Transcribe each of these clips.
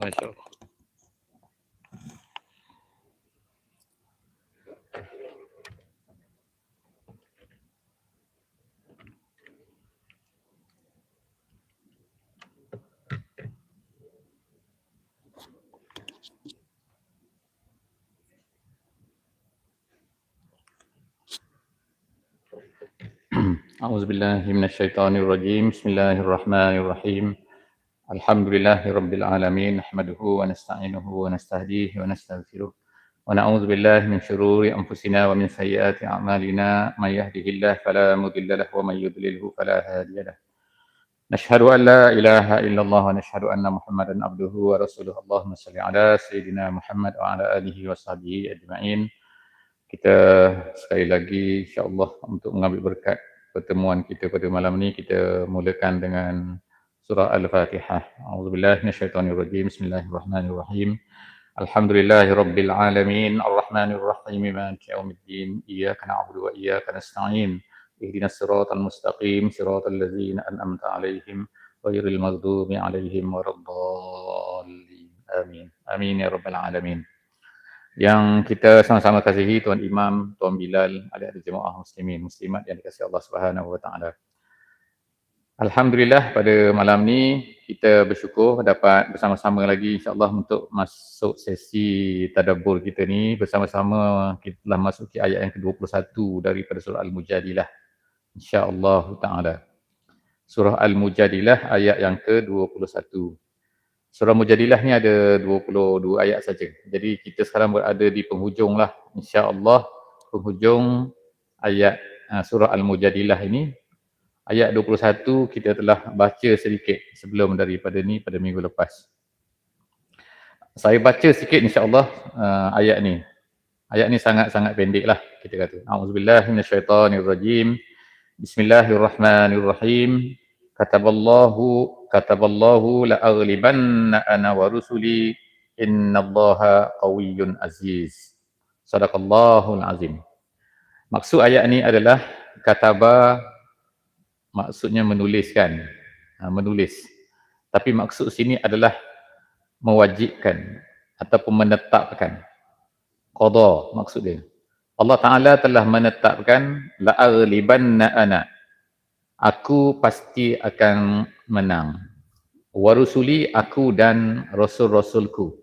Masya Allah. أعوذ بالله من الشيطان الرجيم بسم الله الرحمن الرحيم الحمد لله رب العالمين نحمده ونستعينه ونستهديه ونستغفره ونعوذ بالله من شرور أنفسنا ومن سيئات أعمالنا من يهده الله فلا مضل له ومن يضلله فلا هادي له نشهد أن لا إله إلا الله ونشهد أن محمدا عبده ورسوله اللهم صل على سيدنا محمد وعلى آله وصحبه أجمعين kita sekali lagi insyaAllah untuk mengambil berkat pertemuan kita pada malam ini kita mulakan dengan سورة الفاتحة. أعوذ بالله من الشيطان الرجيم. بسم الله الرحمن الرحيم. الحمد لله رب العالمين. الرحمن الرحيم. مالك يوم الدين. إياك نعبد وإياك نستعين. اهدنا الصراط المستقيم. صراط الذين أنعمت عليهم غير المغضوب عليهم ولا الضالين. آمين. آمين يا رب العالمين. Yang kita sama-sama kasihi Tuan Imam, Tuan Bilal, adik-adik jemaah muslimin, muslimat yang dikasihi Allah Subhanahu Wa Taala. Alhamdulillah pada malam ni kita bersyukur dapat bersama-sama lagi insya-Allah untuk masuk sesi tadabbur kita ni bersama-sama kita telah masuk ke ayat yang ke-21 daripada surah Al-Mujadilah. Insya-Allah taala. Surah Al-Mujadilah ayat yang ke-21. Surah Mujadilah ni ada 22 ayat saja. Jadi kita sekarang berada di penghujung lah. InsyaAllah penghujung ayat uh, surah Al-Mujadilah ini. Ayat 21 kita telah baca sedikit sebelum daripada ni pada minggu lepas. Saya baca sedikit insyaAllah uh, ayat ni. Ayat ni sangat-sangat pendek lah kita kata. A'udzubillahiminasyaitanirrajim. Bismillahirrahmanirrahim. Kataballahu kataballahu la'aghlibanna ana wa rusuli innallaha qawiyyun aziz. Sadaqallahul azim. Maksud ayat ni adalah kataba maksudnya menuliskan, ha, menulis. Tapi maksud sini adalah mewajibkan ataupun menetapkan. Qada maksud dia. Allah Ta'ala telah menetapkan la'aghlibanna ana. Aku pasti akan menang. Warusuli aku dan rasul-rasulku.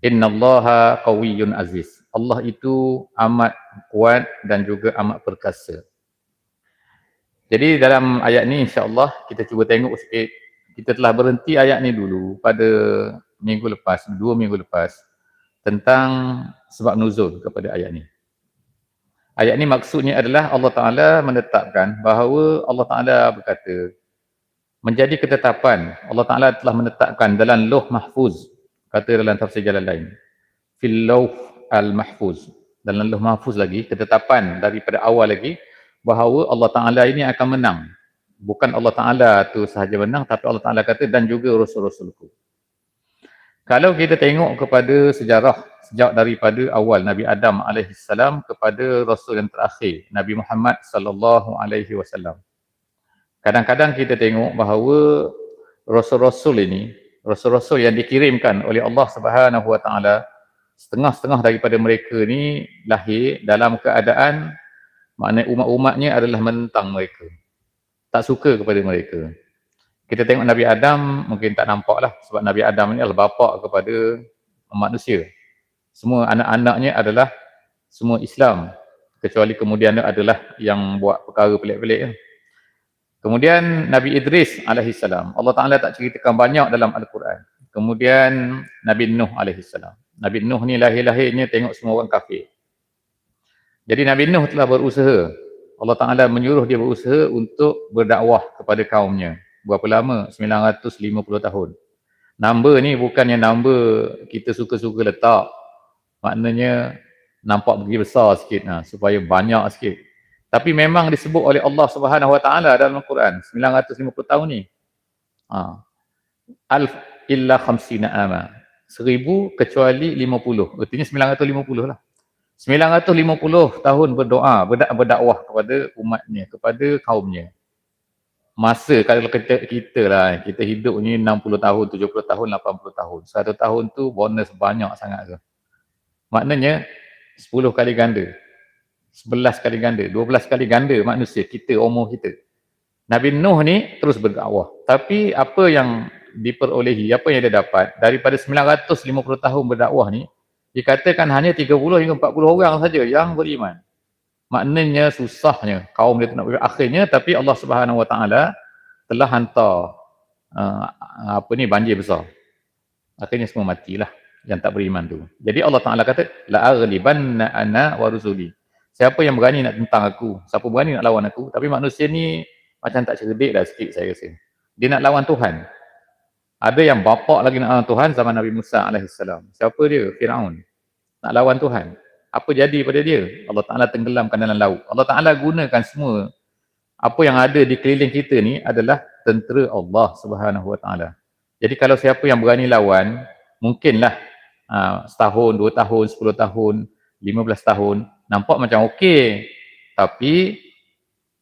Innallaha qawiyyun aziz. Allah itu amat kuat dan juga amat perkasa. Jadi dalam ayat ni insya-Allah kita cuba tengok sikit. Kita telah berhenti ayat ni dulu pada minggu lepas, dua minggu lepas tentang sebab nuzul kepada ayat ni. Ayat ni maksudnya adalah Allah Ta'ala menetapkan bahawa Allah Ta'ala berkata menjadi ketetapan Allah Ta'ala telah menetapkan dalam loh mahfuz kata dalam tafsir jalan lain fil loh al-mahfuz dalam loh mahfuz lagi ketetapan daripada awal lagi bahawa Allah Ta'ala ini akan menang bukan Allah Ta'ala tu sahaja menang tapi Allah Ta'ala kata dan juga Rasul-Rasulku kalau kita tengok kepada sejarah sejak daripada awal Nabi Adam alaihissalam kepada Rasul yang terakhir Nabi Muhammad sallallahu alaihi wasallam. Kadang-kadang kita tengok bahawa Rasul-Rasul ini, Rasul-Rasul yang dikirimkan oleh Allah Subhanahu Wa Taala, setengah-setengah daripada mereka ni lahir dalam keadaan makna umat-umatnya adalah menentang mereka. Tak suka kepada mereka kita tengok Nabi Adam mungkin tak nampak lah sebab Nabi Adam ni adalah bapa kepada manusia. Semua anak-anaknya adalah semua Islam kecuali kemudian adalah yang buat perkara pelik-pelik. Kemudian Nabi Idris alaihissalam. Allah Ta'ala tak ceritakan banyak dalam Al-Quran. Kemudian Nabi Nuh alaihissalam. Nabi Nuh ni lahir-lahirnya tengok semua orang kafir. Jadi Nabi Nuh telah berusaha. Allah Ta'ala menyuruh dia berusaha untuk berdakwah kepada kaumnya berapa lama? 950 tahun. Number ni bukannya number kita suka-suka letak. Maknanya nampak pergi besar sikit nah, supaya banyak sikit. Tapi memang disebut oleh Allah Subhanahu Wa Taala dalam Al-Quran 950 tahun ni. Ha. Alf illa khamsina ama. Seribu kecuali 50. Artinya 950 lah. 950 tahun berdoa, berdak berdakwah kepada umatnya, kepada kaumnya. Masa kalau kita kita lah kita hidup ni 60 tahun 70 tahun 80 tahun. 100 tahun tu bonus banyak sangat tu maknanya 10 kali ganda 11 kali ganda 12 kali ganda manusia kita umur kita. Nabi Nuh ni terus berdakwah. Tapi apa yang diperolehi apa yang dia dapat? Daripada 950 tahun berdakwah ni dikatakan hanya 30 hingga 40 orang saja yang beriman. Maknanya susahnya. Kaum dia nak beriman. Akhirnya tapi Allah Subhanahu Wa Taala telah hantar uh, apa ni banjir besar. Akhirnya semua matilah yang tak beriman tu. Jadi Allah Taala kata la aghlibanna ana wa rusuli. Siapa yang berani nak tentang aku siapa berani nak lawan aku tapi manusia ni macam tak cerdik dah sikit saya rasa. Dia nak lawan Tuhan ada yang bapak lagi nak lawan Tuhan zaman Nabi Musa AS. Siapa dia? Fir'aun. Nak lawan Tuhan. Apa jadi pada dia? Allah Ta'ala tenggelamkan dalam laut. Allah Ta'ala gunakan semua apa yang ada di keliling kita ni adalah tentera Allah Subhanahu Wa Ta'ala. Jadi kalau siapa yang berani lawan, mungkinlah uh, setahun, dua tahun, sepuluh tahun, lima belas tahun, nampak macam okey. Tapi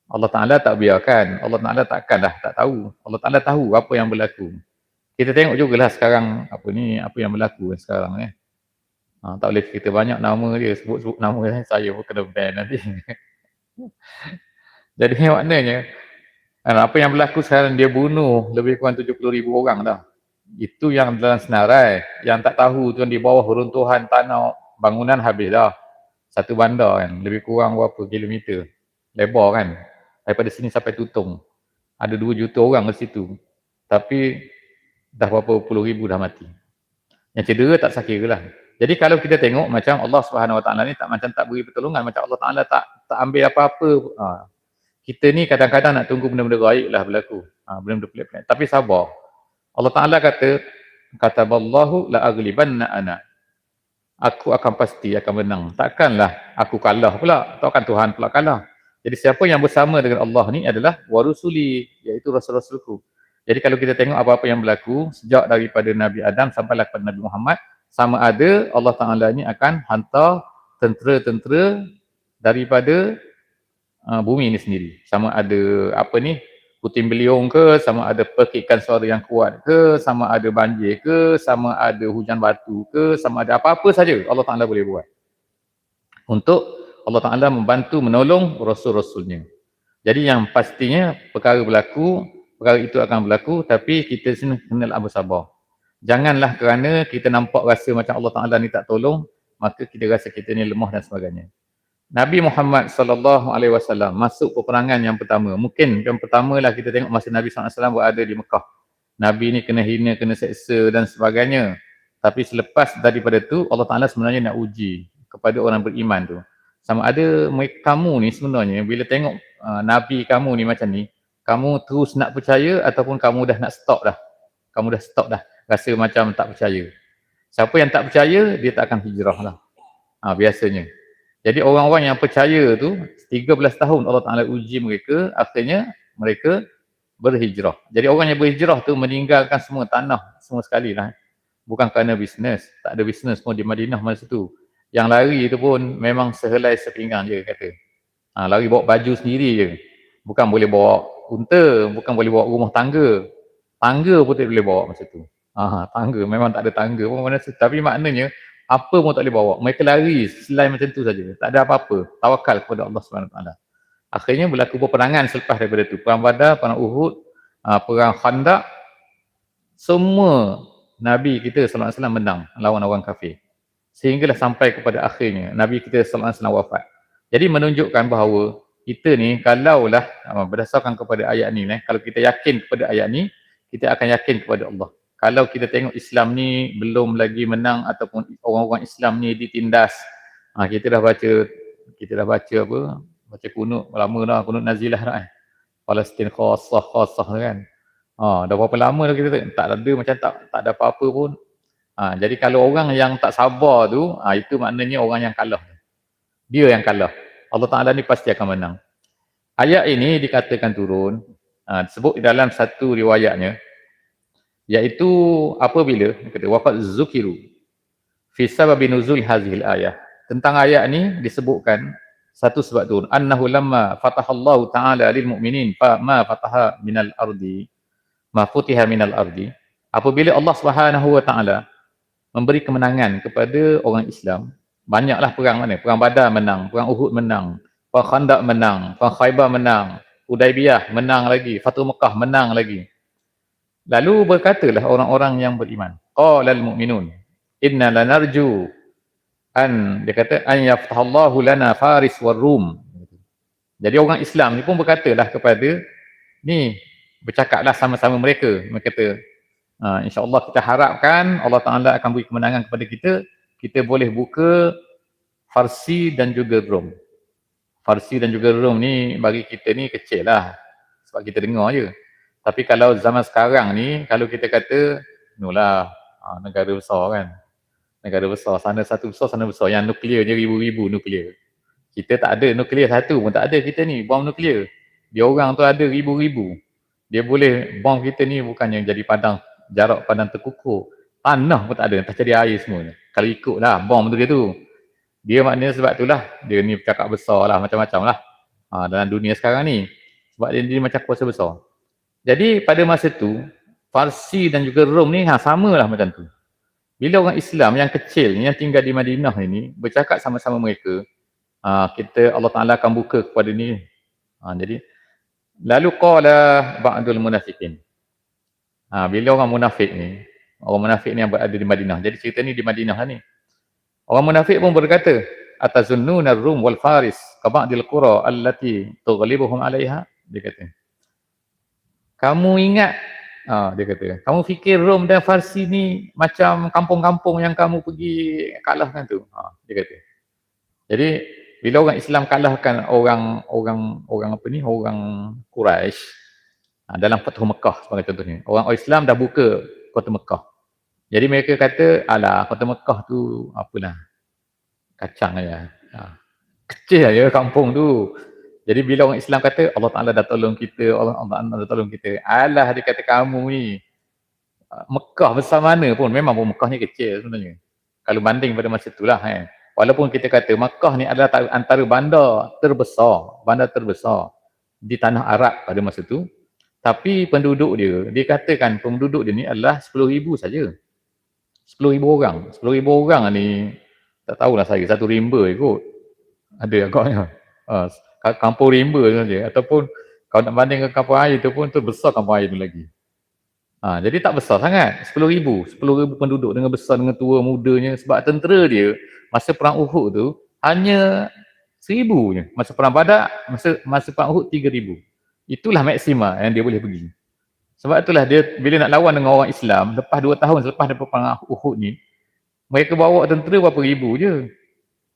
Allah Ta'ala tak biarkan. Allah Ta'ala takkanlah tak tahu. Allah Ta'ala tahu apa yang berlaku kita tengok jugalah sekarang apa ni apa yang berlaku sekarang ni. Ha, tak boleh cerita banyak nama dia sebut-sebut nama dia saya pun kena ban nanti. Jadi maknanya apa yang berlaku sekarang dia bunuh lebih kurang 70 ribu orang dah. Itu yang dalam senarai. Yang tak tahu tu di bawah runtuhan tanah bangunan habis dah. Satu bandar kan. Lebih kurang berapa kilometer. Lebar kan. Daripada sini sampai tutung. Ada 2 juta orang di situ. Tapi dah berapa puluh ribu dah mati. Yang cedera tak sakit lah. Jadi kalau kita tengok macam Allah Subhanahu Wa Taala ni tak macam tak beri pertolongan, macam Allah Taala tak tak ambil apa-apa. Ha. Kita ni kadang-kadang nak tunggu benda-benda baik lah berlaku. Ha, benda-benda pelik-pelik. Tapi sabar. Allah Taala kata, kata Allahu la aghlibanna ana. Aku akan pasti akan menang. Takkanlah aku kalah pula. Takkan Tuhan pula kalah. Jadi siapa yang bersama dengan Allah ni adalah warusuli, iaitu rasul-rasulku. Jadi kalau kita tengok apa-apa yang berlaku sejak daripada Nabi Adam sampai kepada Nabi Muhammad, sama ada Allah Ta'ala ni akan hantar tentera-tentera daripada uh, bumi ini sendiri. Sama ada apa ni, puting beliung ke, sama ada perkikan suara yang kuat ke, sama ada banjir ke, sama ada hujan batu ke, sama ada apa-apa saja Allah Ta'ala boleh buat. Untuk Allah Ta'ala membantu menolong rasul-rasulnya. Jadi yang pastinya perkara berlaku perkara itu akan berlaku tapi kita sini kenalah bersabar. Janganlah kerana kita nampak rasa macam Allah Taala ni tak tolong, maka kita rasa kita ni lemah dan sebagainya. Nabi Muhammad sallallahu alaihi wasallam masuk peperangan yang pertama. Mungkin yang pertamalah kita tengok masa Nabi sallallahu alaihi wasallam berada di Mekah. Nabi ni kena hina, kena seksa dan sebagainya. Tapi selepas daripada tu Allah Taala sebenarnya nak uji kepada orang beriman tu. Sama ada kamu ni sebenarnya bila tengok uh, nabi kamu ni macam ni, kamu terus nak percaya ataupun kamu dah nak stop dah. Kamu dah stop dah. Rasa macam tak percaya. Siapa yang tak percaya, dia tak akan hijrah lah. Ha, biasanya. Jadi orang-orang yang percaya tu, 13 tahun Allah Ta'ala uji mereka, akhirnya mereka berhijrah. Jadi orang yang berhijrah tu meninggalkan semua tanah, semua sekali lah. Bukan kerana bisnes. Tak ada bisnes pun di Madinah masa tu. Yang lari tu pun memang sehelai sepinggang je kata. Ha, lari bawa baju sendiri je. Bukan boleh bawa unta, bukan boleh bawa rumah tangga. Tangga pun tak boleh bawa masa tu. Ha, tangga, memang tak ada tangga pun mana Tapi maknanya, apa pun tak boleh bawa. Mereka lari selain macam tu saja. Tak ada apa-apa. Tawakal kepada Allah SWT. Akhirnya berlaku peperangan selepas daripada tu. Perang Badar, perang Uhud, ha, perang Khandak. Semua Nabi kita SAW menang lawan orang kafir. Sehinggalah sampai kepada akhirnya Nabi kita SAW wafat. Jadi menunjukkan bahawa kita ni kalaulah uh, berdasarkan kepada ayat ni eh, kalau kita yakin kepada ayat ni kita akan yakin kepada Allah. Kalau kita tengok Islam ni belum lagi menang ataupun orang-orang Islam ni ditindas ha, kita dah baca kita dah baca apa baca kunut lama dah kunut nazilah dah eh. Palestin khasah khasah kan. Ha, dah berapa lama dah kita tak ada macam tak tak ada apa-apa pun. Ha, jadi kalau orang yang tak sabar tu ha, itu maknanya orang yang kalah. Dia yang kalah Allah Ta'ala ni pasti akan menang. Ayat ini dikatakan turun, disebut di dalam satu riwayatnya, iaitu apabila, kata, waqad zukiru, fi sababi nuzul hazil ayat. Tentang ayat ni disebutkan Satu sebab tu. Annahu lamma fatahallahu ta'ala lil mu'minin fa ma fataha minal ardi ma futiha minal ardi. Apabila Allah Subhanahu wa taala memberi kemenangan kepada orang Islam, banyaklah perang mana? Perang Badar menang, perang Uhud menang, perang Khandaq menang, perang Khaybar menang, Hudaybiyah menang lagi, Fatul Mekah menang lagi. Lalu berkatalah orang-orang yang beriman, qalal mu'minun inna lanarju an dia kata an yaftahallahu lana faris war rum jadi orang Islam ni pun berkatalah kepada ni bercakaplah sama-sama mereka mereka kata uh, insyaallah kita harapkan Allah Taala akan beri kemenangan kepada kita kita boleh buka Farsi dan juga Rom Farsi dan juga Rom ni bagi kita ni kecil lah sebab kita dengar je tapi kalau zaman sekarang ni kalau kita kata nulah uh, negara besar kan negara besar, sana satu besar, sana besar. Yang nuklear je ribu-ribu nuklear. Kita tak ada nuklear satu pun tak ada kita ni, bom nuklear. Dia orang tu ada ribu-ribu. Dia boleh, bom kita ni bukan yang jadi padang, jarak padang terkukur. Tanah pun tak ada, tak jadi air semua. Kalau ikutlah bom tu dia tu. Dia maknanya sebab itulah, dia ni cakap besar lah, macam-macam lah. Ha, dalam dunia sekarang ni. Sebab dia, dia macam kuasa besar. Jadi pada masa tu, Farsi dan juga Rom ni ha, sama lah macam tu. Bila orang Islam yang kecil yang tinggal di Madinah ini bercakap sama-sama mereka, uh, kita Allah Taala akan buka kepada ni. Uh, jadi lalu qala ba'dul munafikin. Ha, bila orang munafik ni, orang munafik ni yang berada di Madinah. Jadi cerita ni di Madinah ni. Orang munafik pun berkata, atazunnuna ar-rum wal faris ka ba'dil qura allati tughlibuhum 'alayha? Dia kata. Kamu ingat Ha, dia kata, kamu fikir Rom dan Farsi ni macam kampung-kampung yang kamu pergi kalahkan tu. Ha, dia kata. Jadi, bila orang Islam kalahkan orang orang orang apa ni, orang Quraisy ha, dalam Fathu Mekah sebagai contohnya. Orang Islam dah buka kota Mekah. Jadi mereka kata, alah kota Mekah tu apalah, kacang aja. Ha, kecil aja kampung tu. Jadi bila orang Islam kata Allah Taala dah tolong kita, Allah Taala dah tolong kita. Alah dia kata kamu ni uh, Mekah besar mana pun memang pun Mekah ni kecil sebenarnya. Kalau banding pada masa itulah kan. Walaupun kita kata Mekah ni adalah antara bandar terbesar, bandar terbesar di tanah Arab pada masa itu. Tapi penduduk dia, dia katakan penduduk dia ni adalah 10,000 saja. 10,000 orang. 10,000 orang ni tak tahulah saya, satu rimba ikut. Ada agaknya. Uh, kampung rimba saja ataupun kalau nak bandingkan kampung air tu pun tu besar kampung air tu lagi. Ha, jadi tak besar sangat. 10,000. 10,000 penduduk dengan besar, dengan tua, mudanya. Sebab tentera dia, masa perang Uhud tu, hanya 1,000 je. Masa perang Badak, masa masa perang Uhud 3,000. Itulah maksima yang dia boleh pergi. Sebab itulah dia, bila nak lawan dengan orang Islam, lepas 2 tahun selepas daripada perang Uhud ni, mereka bawa tentera berapa ribu je.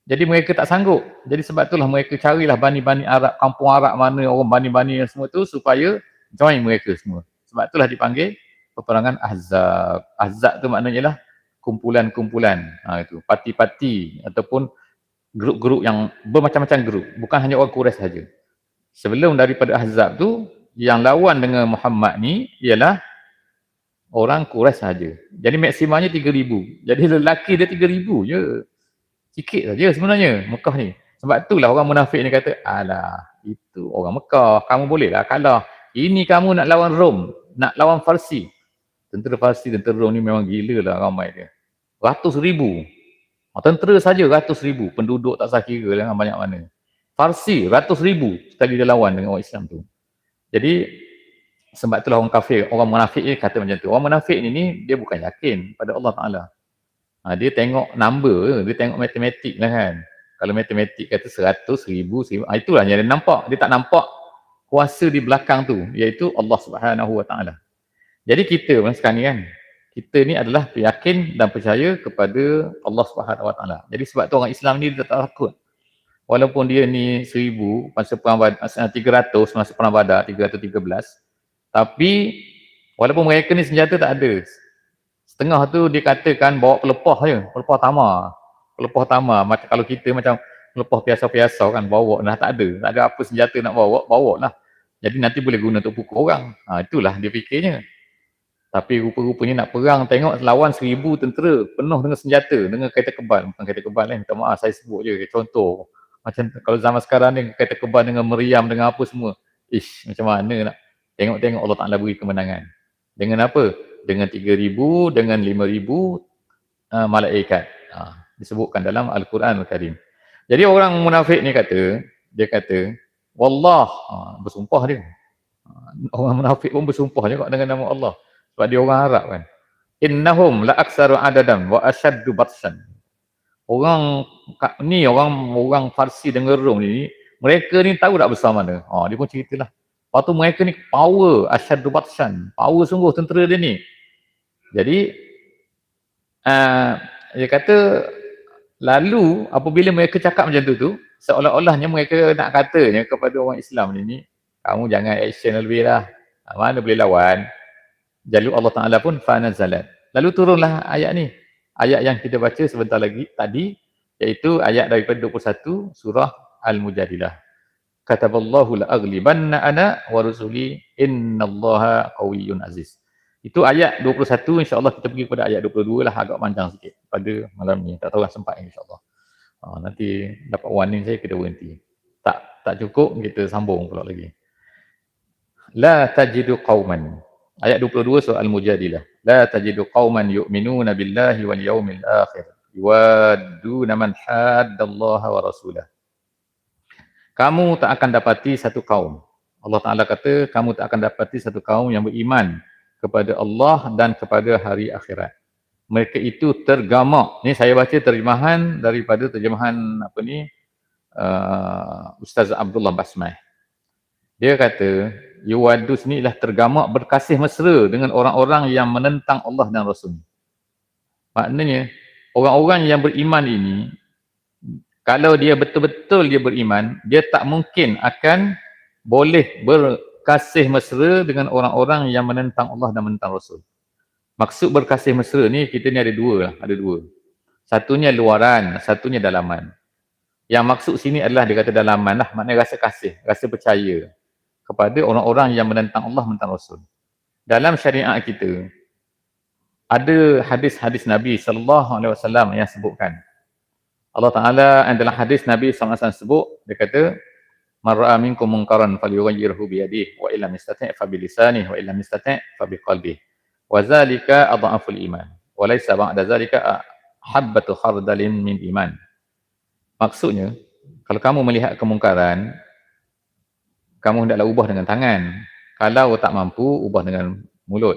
Jadi mereka tak sanggup. Jadi sebab itulah mereka carilah bani-bani Arab, kampung Arab mana orang bani-bani yang semua tu supaya join mereka semua. Sebab itulah dipanggil peperangan Ahzab. Ahzab tu maknanya lah kumpulan-kumpulan. Ha, itu, parti-parti ataupun grup-grup yang bermacam-macam grup. Bukan hanya orang Quraisy saja. Sebelum daripada Ahzab tu, yang lawan dengan Muhammad ni ialah orang Quraisy saja. Jadi maksimanya 3000. Jadi lelaki dia 3000 je. Sikit saja sebenarnya Mekah ni. Sebab itulah orang munafik ni kata, alah itu orang Mekah, kamu bolehlah kalah. Ini kamu nak lawan Rom, nak lawan Farsi. Tentera Farsi, tentera Rom ni memang gila lah ramai dia. Ratus ribu. Tentera saja ratus ribu. Penduduk tak sah kira dengan banyak mana. Farsi ratus ribu sekali dia lawan dengan orang Islam tu. Jadi sebab itulah orang kafir, orang munafik ni kata macam tu. Orang munafik ni, ni dia bukan yakin pada Allah Ta'ala. Ha, dia tengok number, dia tengok matematik lah kan. Kalau matematik kata seratus, seribu, seribu. Ha, itulah yang dia nampak. Dia tak nampak kuasa di belakang tu. Iaitu Allah subhanahu wa ta'ala. Jadi kita sekarang ni kan. Kita ni adalah yakin dan percaya kepada Allah subhanahu wa ta'ala. Jadi sebab tu orang Islam ni dia tak takut. Walaupun dia ni seribu, masa perang badar, tiga ratus, masa perang badar, tiga ratus tiga belas. Tapi, walaupun mereka ni senjata tak ada. Setengah tu dia katakan bawa pelepah je, pelepah tama. Pelepah tama, macam kalau kita macam pelepah biasa-biasa kan bawa dah tak ada. Tak ada apa senjata nak bawa, bawa lah. Jadi nanti boleh guna untuk pukul orang. Ha, itulah dia fikirnya. Tapi rupa-rupanya nak perang tengok lawan seribu tentera penuh dengan senjata, dengan kereta kebal. Bukan kereta kebal lah, minta maaf saya sebut je contoh. Macam kalau zaman sekarang ni kata keban dengan meriam dengan apa semua. Ish, macam mana nak tengok-tengok Allah Ta'ala beri kemenangan. Dengan apa? Dengan 3,000, dengan 5,000 uh, malaikat. Uh, disebutkan dalam Al-Quran Al-Karim. Jadi orang munafik ni kata, dia kata, Wallah, uh, bersumpah dia. Uh, orang munafik pun bersumpah juga dengan nama Allah. Sebab dia orang Arab kan. Innahum la aksaru adadam wa ashaddu batsan. Orang ni orang orang Farsi dan Gerung ni mereka ni tahu tak besar mana. Ha, dia pun ceritalah. Lepas tu mereka ni power asyaddu batsan. Power sungguh tentera dia ni. Jadi uh, dia kata lalu apabila mereka cakap macam tu tu seolah-olahnya mereka nak katanya kepada orang Islam ni ni kamu jangan action lebih lah. Ha, mana boleh lawan? jalur Allah Ta'ala pun fanazalat. Lalu turunlah ayat ni. Ayat yang kita baca sebentar lagi tadi iaitu ayat daripada 21 surah Al-Mujadilah. Kataballahu la'aglibanna ana wa rusuli innallaha qawiyyun aziz. Itu ayat 21 insya-Allah kita pergi kepada ayat 22 lah agak panjang sikit pada malam ni. Tak tahu lah sempat insya-Allah. Ha, nanti dapat warning saya kita berhenti. Tak tak cukup kita sambung pula lagi. La tajidu qauman Ayat 22 surah Al-Mujadilah. La tajidu qauman yu'minuna billahi wal yawmil akhir. Yuwadduna man haddallaha wa rasulah. Kamu tak akan dapati satu kaum. Allah Ta'ala kata, kamu tak akan dapati satu kaum yang beriman kepada Allah dan kepada hari akhirat. Mereka itu tergamak. Ni saya baca terjemahan daripada terjemahan apa ni, uh, Ustaz Abdullah Basmai. Dia kata, Yuwadus ni ialah tergamak berkasih mesra dengan orang-orang yang menentang Allah dan Rasul. Maknanya, orang-orang yang beriman ini, kalau dia betul-betul dia beriman, dia tak mungkin akan boleh berkasih mesra dengan orang-orang yang menentang Allah dan menentang Rasul. Maksud berkasih mesra ni, kita ni ada dua lah, ada dua. Satunya luaran, satunya dalaman. Yang maksud sini adalah dia kata dalaman lah, maknanya rasa kasih, rasa percaya kepada orang-orang yang menentang Allah menentang Rasul. Dalam syariat kita ada hadis-hadis Nabi sallallahu alaihi wasallam yang sebutkan. Allah Taala dalam hadis Nabi sallallahu alaihi wasallam sebut dia kata man ra'a minkum munkaran falyughayyirhu bi yadihi wa illam yastati' fa bi lisanihi wa illam yastati' fa bi qalbihi. Wa zalika adhaful iman. Wa laysa ba'da zalika habbatu khardalin min iman. Maksudnya kalau kamu melihat kemungkaran kamu hendaklah ubah dengan tangan. Kalau tak mampu, ubah dengan mulut.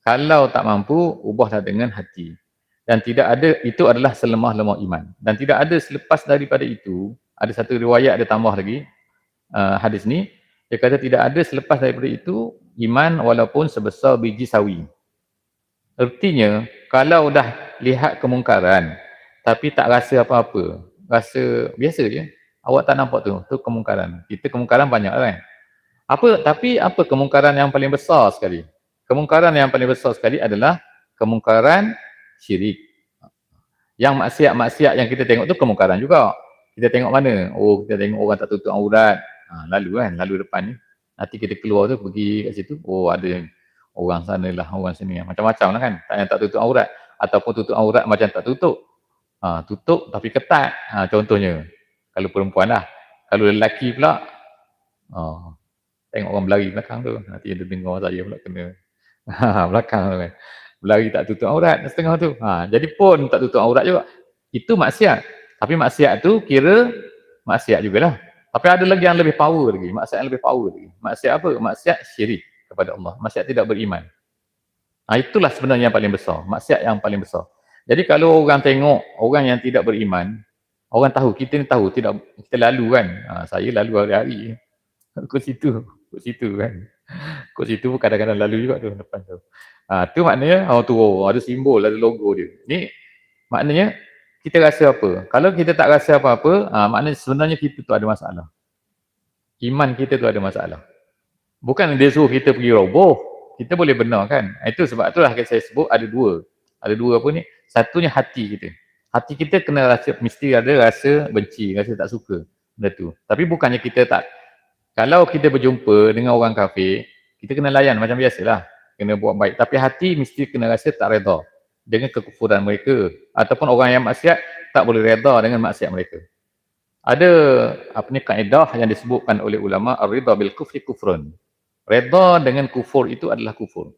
Kalau tak mampu, ubahlah dengan hati. Dan tidak ada, itu adalah selemah-lemah iman. Dan tidak ada selepas daripada itu, ada satu riwayat ada tambah lagi, uh, hadis ni, dia kata tidak ada selepas daripada itu, iman walaupun sebesar biji sawi. Artinya, kalau dah lihat kemungkaran, tapi tak rasa apa-apa, rasa biasa je, Awak tak nampak tu, tu kemungkaran. Kita kemungkaran banyak kan. Apa tapi apa kemungkaran yang paling besar sekali? Kemungkaran yang paling besar sekali adalah kemungkaran syirik. Yang maksiat-maksiat yang kita tengok tu kemungkaran juga. Kita tengok mana? Oh, kita tengok orang tak tutup aurat. Ha, lalu kan, lalu depan ni. Nanti kita keluar tu pergi kat situ. Oh, ada orang sana lah, orang sini. Macam-macam lah kan. Tak yang tak tutup aurat. Ataupun tutup aurat macam tak tutup. Ha, tutup tapi ketat. Ha, contohnya kalau perempuan lah. Kalau lelaki pula, oh, tengok orang berlari belakang tu. Nanti dia dengar saya pula kena belakang tu kan. Berlari tak tutup aurat setengah tu. Ha, jadi pun tak tutup aurat juga. Itu maksiat. Tapi maksiat tu kira maksiat jugalah. Tapi ada lagi yang lebih power lagi. Maksiat yang lebih power lagi. Maksiat apa? Maksiat syirik kepada Allah. Maksiat tidak beriman. Ha, itulah sebenarnya yang paling besar. Maksiat yang paling besar. Jadi kalau orang tengok orang yang tidak beriman, Orang tahu, kita ni tahu, tidak kita lalu kan. Ha, saya lalu hari-hari. Ke situ, ke situ kan. Ke situ kadang-kadang lalu juga tu depan tu. Ha, tu maknanya, oh tu oh, ada simbol, ada logo dia. Ni maknanya kita rasa apa? Kalau kita tak rasa apa-apa, ha, maknanya sebenarnya kita tu ada masalah. Iman kita tu ada masalah. Bukan dia suruh kita pergi roboh. Kita boleh benar kan. Itu sebab itulah saya sebut ada dua. Ada dua apa ni? Satunya hati kita hati kita kena rasa mesti ada rasa benci, rasa tak suka benda tu. Tapi bukannya kita tak kalau kita berjumpa dengan orang kafir, kita kena layan macam biasalah. Kena buat baik. Tapi hati mesti kena rasa tak reda dengan kekufuran mereka ataupun orang yang maksiat tak boleh reda dengan maksiat mereka. ada apa ni kaedah yang disebutkan oleh ulama ar-ridha bil kufri kufrun. Redha dengan kufur itu adalah kufur.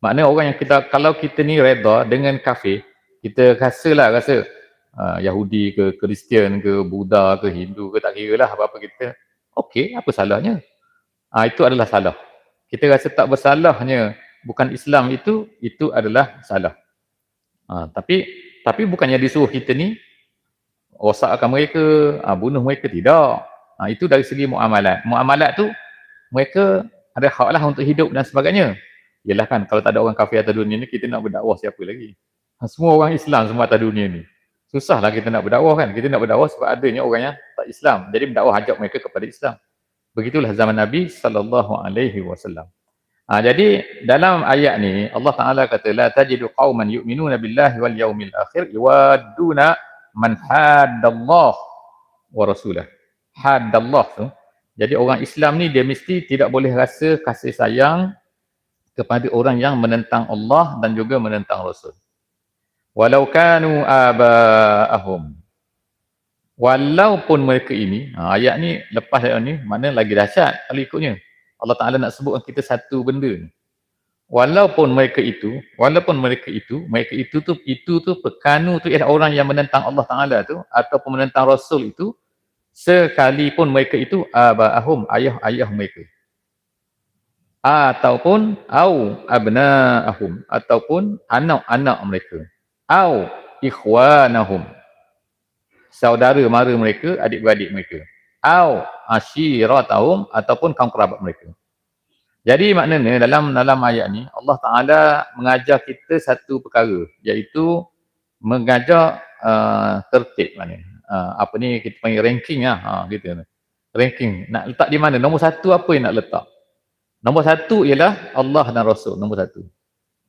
Maknanya orang yang kita kalau kita ni redha dengan kafir, kita rasalah rasa uh, Yahudi ke Kristian ke Buddha ke Hindu ke tak kira lah apa-apa kita. Okey, apa salahnya? Ah uh, itu adalah salah. Kita rasa tak bersalahnya bukan Islam itu itu adalah salah. Uh, tapi tapi bukannya disuruh kita ni rosakkan mereka, uh, bunuh mereka tidak. Uh, itu dari segi muamalat. Muamalat tu mereka ada hak lah untuk hidup dan sebagainya. Yalah kan kalau tak ada orang kafir atas dunia ni kita nak berdakwah siapa lagi? Ha, semua orang Islam semua atas dunia ni. Susahlah kita nak berdakwah kan. Kita nak berdakwah sebab adanya orang yang tak Islam. Jadi berdakwah ajak mereka kepada Islam. Begitulah zaman Nabi sallallahu alaihi wasallam. Ha, jadi dalam ayat ni Allah Taala kata la tajidu qauman yu'minuna billahi wal yaumil akhir yuwadduna man haddallah wa rasulah. Haddallah tu. Jadi orang Islam ni dia mesti tidak boleh rasa kasih sayang kepada orang yang menentang Allah dan juga menentang Rasul. Walau kanu aba'ahum. Walaupun mereka ini, ha, ayat ni lepas ayat ni, mana lagi dahsyat kalau ikutnya. Allah Ta'ala nak sebutkan kita satu benda ni. Walaupun mereka itu, walaupun mereka itu, mereka itu tu, itu tu, pekanu tu ialah orang yang menentang Allah Ta'ala tu, ataupun menentang Rasul itu, sekalipun mereka itu aba'ahum, ayah-ayah mereka ataupun au abna'ahum ataupun anak-anak mereka au ikhwanahum. Saudara mara mereka adik-beradik mereka. Au ashiratahum ataupun kaum kerabat mereka. Jadi maknanya dalam dalam ayat ni Allah Taala mengajar kita satu perkara iaitu mengajar uh, tertib maknanya. Uh, apa ni kita panggil ranking lah ha, gitu. Ranking. Nak letak di mana? Nombor satu apa yang nak letak? Nombor satu ialah Allah dan Rasul, nombor satu.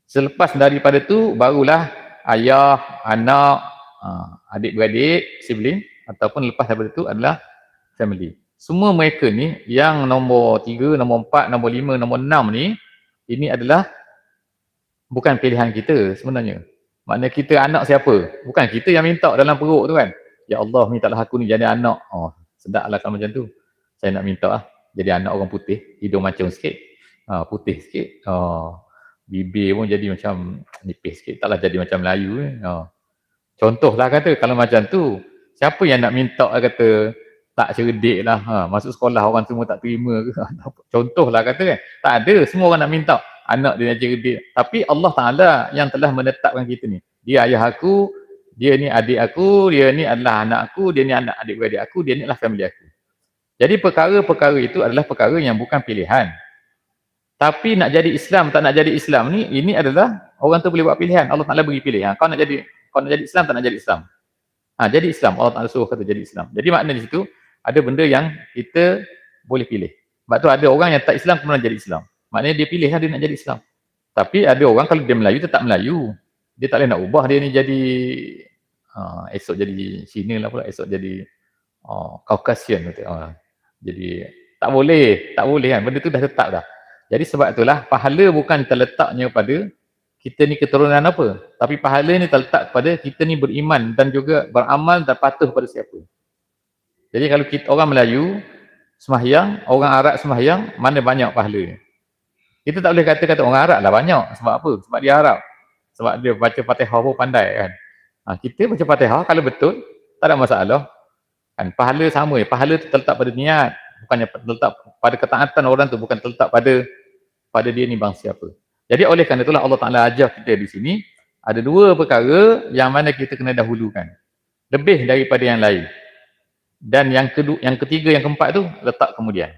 Selepas daripada tu, barulah ayah, anak, ha, adik-beradik, sibling, ataupun lepas daripada tu adalah family. Semua mereka ni, yang nombor tiga, nombor empat, nombor lima, nombor enam ni, ini adalah bukan pilihan kita sebenarnya. Maknanya kita anak siapa? Bukan kita yang minta dalam perut tu kan. Ya Allah, mintalah aku ni jadi anak. Oh, sedaplah kalau macam tu. Saya nak minta lah jadi anak orang putih, hidung macam sikit, ha, putih sikit, ha, bibir pun jadi macam nipis sikit, taklah jadi macam Melayu. Eh. Ha. Contohlah kata, kalau macam tu, siapa yang nak minta kata tak cerdik lah, ha, masuk sekolah orang semua tak terima ke? Contohlah kata kan, tak ada, semua orang nak minta anak dia nak cerdik. Tapi Allah Ta'ala yang telah menetapkan kita ni, dia ayah aku, dia ni adik aku, dia ni adalah anak aku, dia ni anak adik-beradik aku, dia ni adalah family aku. Jadi perkara-perkara itu adalah perkara yang bukan pilihan. Tapi nak jadi Islam, tak nak jadi Islam ni, ini adalah orang tu boleh buat pilihan. Allah Ta'ala beri pilihan. Kau nak jadi kau nak jadi Islam, tak nak jadi Islam. Ha, jadi Islam. Allah Ta'ala suruh kata jadi Islam. Jadi makna di situ, ada benda yang kita boleh pilih. Sebab tu ada orang yang tak Islam kemudian jadi Islam. Maknanya dia pilih dia nak jadi Islam. Tapi ada orang kalau dia Melayu, tetap Melayu. Dia tak boleh nak ubah dia ni jadi uh, esok jadi Cina lah pula, esok jadi uh, Caucasian. Uh, jadi tak boleh, tak boleh kan. Benda tu dah tetap dah. Jadi sebab itulah pahala bukan terletaknya pada kita ni keturunan apa. Tapi pahala ni terletak pada kita ni beriman dan juga beramal dan patuh pada siapa. Jadi kalau kita orang Melayu semahyang, orang Arab semahyang, mana banyak pahala. Kita tak boleh kata-kata orang Arab lah banyak. Sebab apa? Sebab dia Arab. Sebab dia baca Fatihah pun pandai kan. Ha, kita baca Fatihah kalau betul, tak ada masalah. Kan pahala sama ya. Pahala tu terletak pada niat, bukannya terletak pada ketaatan orang tu bukan terletak pada pada dia ni bang siapa. Jadi oleh kerana itulah Allah Taala ajar kita di sini ada dua perkara yang mana kita kena dahulukan. Lebih daripada yang lain. Dan yang kedua, yang ketiga, yang keempat tu letak kemudian.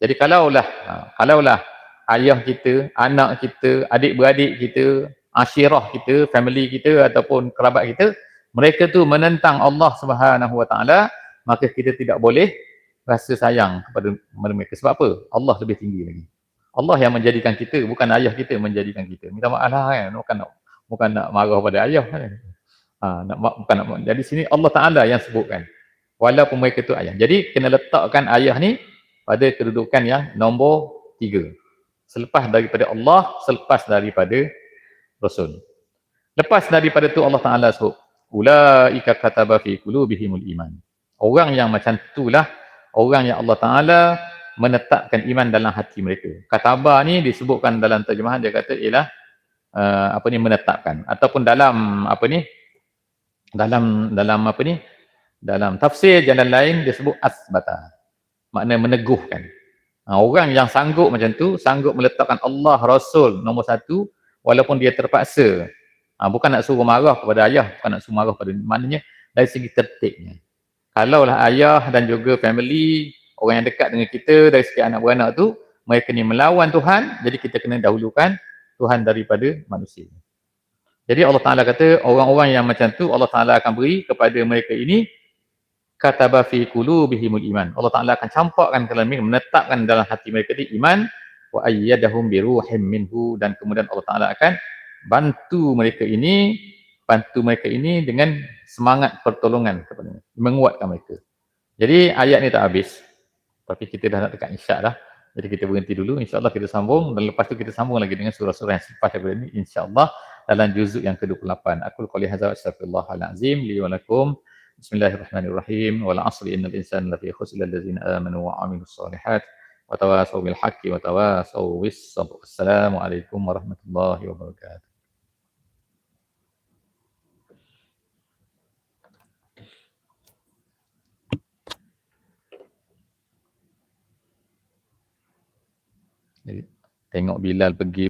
Jadi kalaulah ha, kalaulah ayah kita, anak kita, adik-beradik kita, asyirah kita, family kita ataupun kerabat kita, mereka tu menentang Allah Subhanahu Wa Taala, maka kita tidak boleh rasa sayang kepada mereka. Sebab apa? Allah lebih tinggi lagi. Allah yang menjadikan kita, bukan ayah kita yang menjadikan kita. Minta maaf lah kan, bukan nak, bukan nak marah pada ayah kan. Ha, nak, bukan nak, jadi sini Allah Ta'ala yang sebutkan. Walaupun mereka tu ayah. Jadi kena letakkan ayah ni pada kedudukan yang nombor tiga. Selepas daripada Allah, selepas daripada Rasul. Lepas daripada tu Allah Ta'ala sebut, Ula'ika kataba fi kulubihimul iman. Orang yang macam itulah orang yang Allah Taala menetapkan iman dalam hati mereka. Kataba ni disebutkan dalam terjemahan dia kata ialah uh, apa ni menetapkan ataupun dalam apa ni dalam dalam apa ni dalam tafsir jalan lain disebut asbata. Makna meneguhkan. Ha, orang yang sanggup macam tu, sanggup meletakkan Allah Rasul nombor satu walaupun dia terpaksa. Ha, bukan nak suruh marah kepada ayah, bukan nak suruh marah kepada maknanya dari segi tertibnya. Kalaulah ayah dan juga family orang yang dekat dengan kita dari segi anak beranak tu mereka ni melawan Tuhan jadi kita kena dahulukan Tuhan daripada manusia jadi Allah Ta'ala kata orang-orang yang macam tu Allah Ta'ala akan beri kepada mereka ini kataba fi qulubihimul iman Allah Ta'ala akan campakkan ke dalam menetapkan dalam hati mereka ni iman wa ayyadahum bi ruhim minhu dan kemudian Allah Ta'ala akan bantu mereka ini bantu mereka ini dengan semangat pertolongan kepada mereka, menguatkan mereka. Jadi ayat ni tak habis. Tapi kita dah nak dekat insya dah. Jadi kita berhenti dulu. InsyaAllah kita sambung. Dan lepas tu kita sambung lagi dengan surah-surah yang selepas daripada ini. InsyaAllah dalam juzuk yang ke-28. Aku qali hadza astaghfirullahalazim li wa lakum. Bismillahirrahmanirrahim. Wal 'asri innal insana lafi khusr illa allazina amanu wa 'amilus solihat wa tawasaw bil haqqi wa tawasaw bis sabr. Assalamualaikum warahmatullahi wabarakatuh. Jadi tengok Bilal pergi